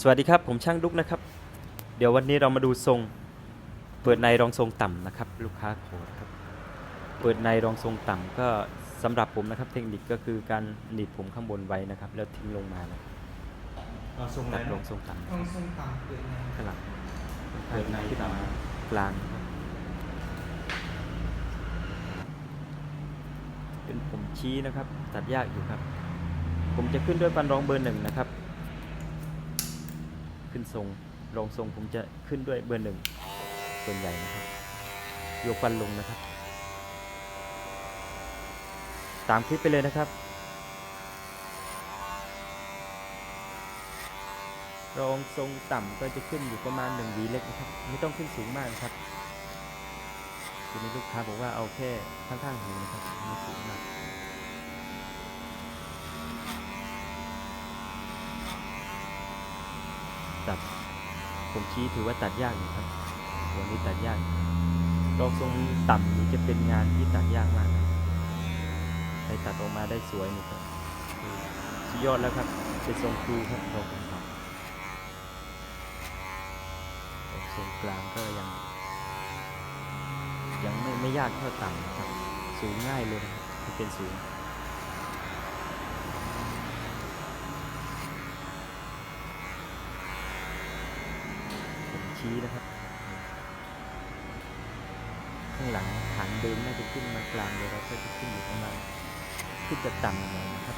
สวัสดีครับ ผมช่างดุกนะครับ เดี๋ยววันนี้เรามาดูทรง เปิดในรองทรงต่ำนะครับ ลูกค้าขอครับ เปิดในรองทรงต่ำก็สำหรับผมนะครับ เทคนิคก็คือการหนีบผมข้างบนไว้นะครับ แล้วทิ้งลงมานะครับเราทรงไหนตัดรนะองทรงต่ต้องส้มตำเปิดในำข้างหลังเปิดในขึ้นต่มากลางนะครับเป็นผมชี้นะครับ ตัดยากอยู่ครับ ผมจะขึ้นด้วยฟันรองเบอร์หนึ่งนะครับ ขึ้นทรงรองทรงผมจะขึ้นด้วยเบอร์หนึ่งส่วนใหญ่นะครับยกฟันลงนะครับ ตามคลิปไปเลยนะครับ รองทรงต่ำก็จะขึ้นอยู่ประมาณ1วีเล็กนะครับ ไม่ต้องขึ้นสูงมากนะครับทีนี้ลูกค้าบอกว่าเอาแค่ข้างๆหูนะครับไม่สูงมาก ตัด ผมชี้ถือว่าตัดยากอยู่ครับตัวนี้ตัดยากอยู่รองทรงต่ำนี่จะเป็นงานที่ตัดยากมากใครตัดออกมาได้สวยนี่ครับสุดยอดแล้วครับเป็นทรงครูครับรองทรงกลางก็ยัง ยังไม่ไม่ยากเท่าต่ำนะครับ สูงง่ายเลยนะครับที่เป็นสูงผม ชี้นะครับ ข้างหลังฐานเดิมน่าจะขึ้นมากลางเดี๋ยวเราก็จะขึ้นอยู่ประมาณขึ้นจะต่ำหน่อยนะครับ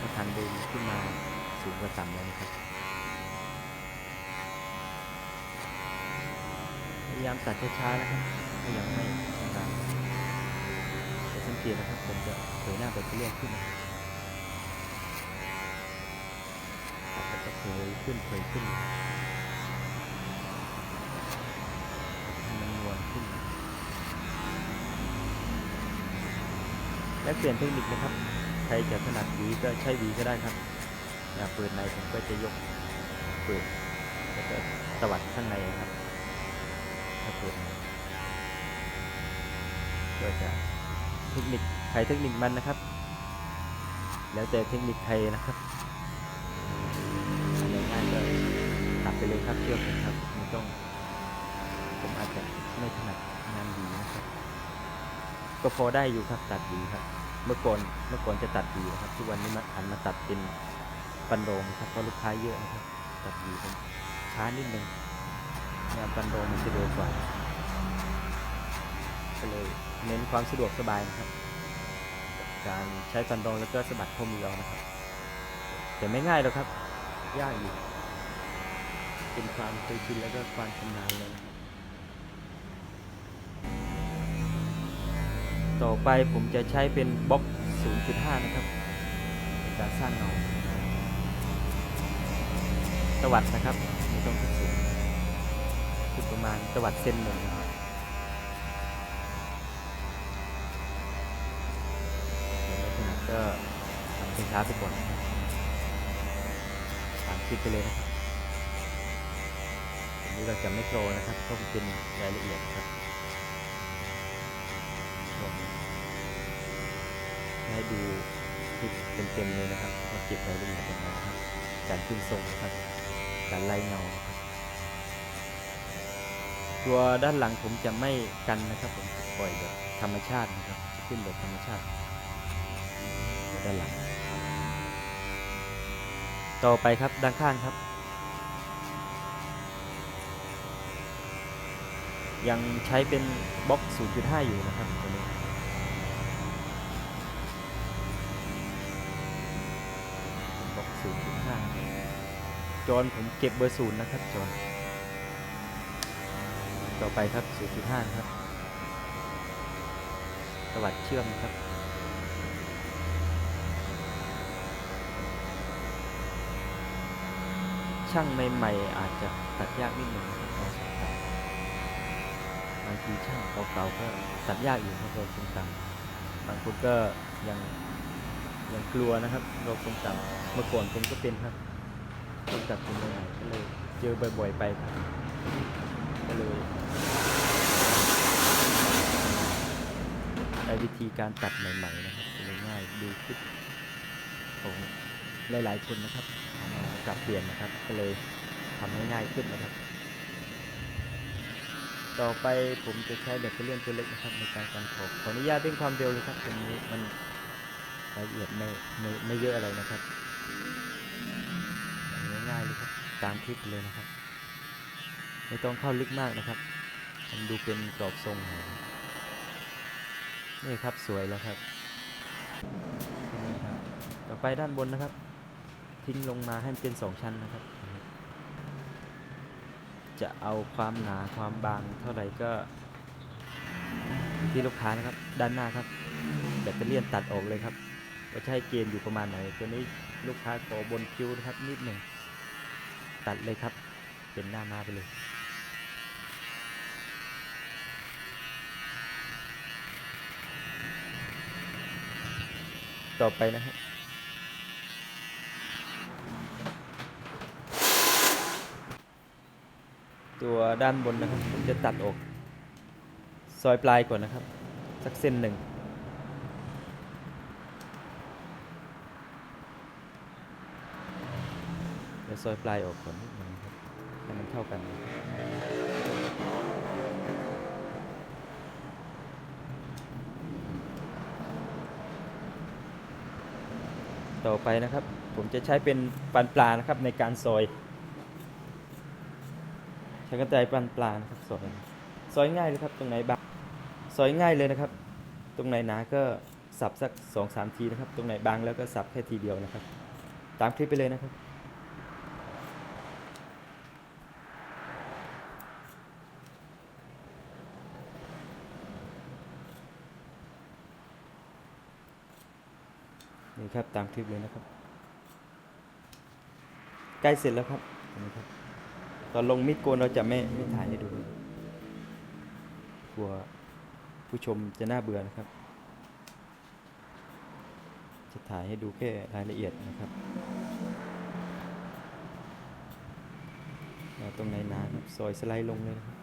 ถ้าฐานเดิมขึ้นมาสูงกว่าต่ำเลยนะครับ พยายามตัดช้าๆนะครับก็ยังไม่ชำนาญจะสังเกตนะครับผมจะเผยหน้าไปเรื่อยขึ้นนะครับตัดก็จะเผยขึ้นเผยขึ้นให้มันนวลขึ้น และเปลี่ยนเทคนิคนะครับ ใครจะถนัดหวีก็ใช้หวีก็ได้ครับอยากเปิดในผมก็จะยกเปิดแล้วก็ตวัดข้างในนะครับ ถ้าเปิดก็จะเทคนิคใครเทคนิคมันนะครับ แล้วแต่เทคนิคใครนะครับอันไหนง่ายก็ตัดไปเลยครับเชื่อผมครับไม่ต้องผมอาจจะไม่ถนัดงานดีนะครับ ก็พอได้อยู่ครับตัดดีครับ เมื่อก่อนเมื่อก่อนจะตัดดีนะครับ ทุกวันนี้มาหันมาตัดเป็นปันโดงครับเพราะลูกค้าเยอะนะครับ ตัดดีผมช้านิดนึงงานปันโดมันจะเร็วกว่าก็เลยเน้นความสะดวกสบายนะครับ การใช้ฟันรองแล้วก็สะบัดข้อมือเอานะครับ แต่ไม่ง่ายหรอกครับ ยากอยู่เป็นความเคยชินแล้วก็ความชำนาญเลยนะครับ ต่อไปผมจะใช้เป็นบล็อก 0.5 นะครับในการสร้างเงาตวัดนะครับไม่ต้องขึ้นสูงคือประมาณตวัดเส้นหนึ่งนะครับในขณะก็ทำช้าๆไปก่อนนะครับตามคลิปไปเลยนะครับอันนี้เราจะไม่โครนะครับเพราะมันเป็นรายละเอียดครับลอง ให้ดูคลิปเต็มๆเลยนะครับว่าเก็บรายละเอียดยังไงนะครับ การขึ้นทรงครับ การไล่เงานตัวด้านหลังผมจะไม่กันนะครับ ผมปล่อยแบบธรรมชาตินะครับขึ้นแบบธรรมชาติด้านหลัง ต่อไปครับด้านข้างครับ ยังใช้เป็นบล็อก 0.5 อยู่นะครับตัวนี้บล็อก 0.5 จอนผมเก็บเบอร์ศูนย์นะครับจอนต่อไปครับ 0.5นะครับสวัสดเชื่อมครับ ช่างใหม่ๆอาจจะตัดยากนิดหนึ่งนะครับเราสงต่ำบางทีช่างเก่าๆก็ตัดยากอยู่ครับเราสงต่ำบางคนก็ยังยังกลัวนะครับเราสงต่ำเมื่อก่อนผมก็เป็นครับ ต้องตัดผมใหม่ๆก็เลยเจอบ่อยๆไปครับก็เลยได้วิธีการตัดใหม่ๆนะครับเลยง่ายดูคลิปของหลายๆคนนะครับเอามาปรับเปลี่ยนนะครับ ก็เลยทำให้ง่ายขึ้นนะครับ ต่อไปผมจะใช้แบตเตอรี่ตัวเล็กนะครับในการกันขอบขออนุญาตเร่งความเร็วเลยครับตรงนี้มันละเอียดไม่ไม่ไม่เยอะอะไรนะครับ เลยครับตามคลิปเลยนะครับ ไม่ต้องเข้าลึกมากนะครับทำดูเป็นกรอบทรงหน่อยนี่ครับสวยแล้วครับต่อไปด้านบนนะครับ ทิ้งลงมาให้มันเป็นสองชั้นนะครับ จะเอาความหนาความบางเท่าไหร่ก็ ที่ลูกค้านะครับ ด้านหน้าครับแบตเตอรี่ตัดออกเลยครับว่าให้เกณฑ์อยู่ประมาณไหนตัวนี้ลูกค้าขอบนคิ้วนะครับนิดหนึ่ง ตัดเลยครับ เป็นหน้ามาไปเลย ต่อไปนะครับตัวด้านบนนะครับผมจะตัดออก ซอยปลายก่อนนะครับ สักเส้นหนึ่ง เดี๋ยว ซอยปลายออกก่อนนิดนึงครับให้มันเท่ากันต่อไปนะครับ ผมจะใช้เป็นปันปลานะครับในการซอย ใช้กรรไกรปันปลานะครับซอยซอยง่ายเลยครับตรงไหนบางซอยง่ายเลยนะครับ ตรงไหนหนาก็สับสักสองสามทีนะครับ ตรงไหนบางแล้วก็สับแค่ทีเดียวนะครับ ตามคลิปไปเลยนะครับ นี่ครับตามคลิปเลยนะครับ ใกล้เสร็จแล้วครับนไหมครับ ตอนลงมิดโกนเราจะไม่ไม่ถ่ายให้ดูกลัวผู้ชมจะน่าเบื่อนะครับ จะถ่ายให้ดูแค่รายละเอียดนะครับแล้วตรงไหนนาครับซอยสไลด์ลงเลยนะครับ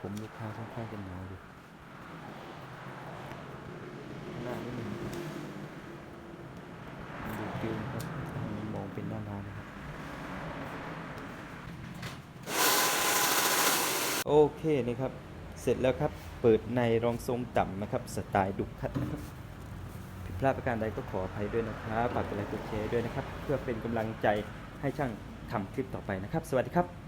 ผมลูกค้าค่อนข้างจะหนาอยู่ หน้านิดนึงดูฟิวครับอันมองเป็นหน้านะครับ โอเคนี่ครับ เสร็จแล้วครับ เปิดในรองทรงต่ำนะครับ สไตล์ดุคัดนะครับ ผิดพลาดประการใดก็ขออภัยด้วยนะครับฝากกดไลค์กดแชร์ด้วยนะครับ เพื่อเป็นกำลังใจให้ช่างทำคลิปต่อไปนะครับ สวัสดีครับ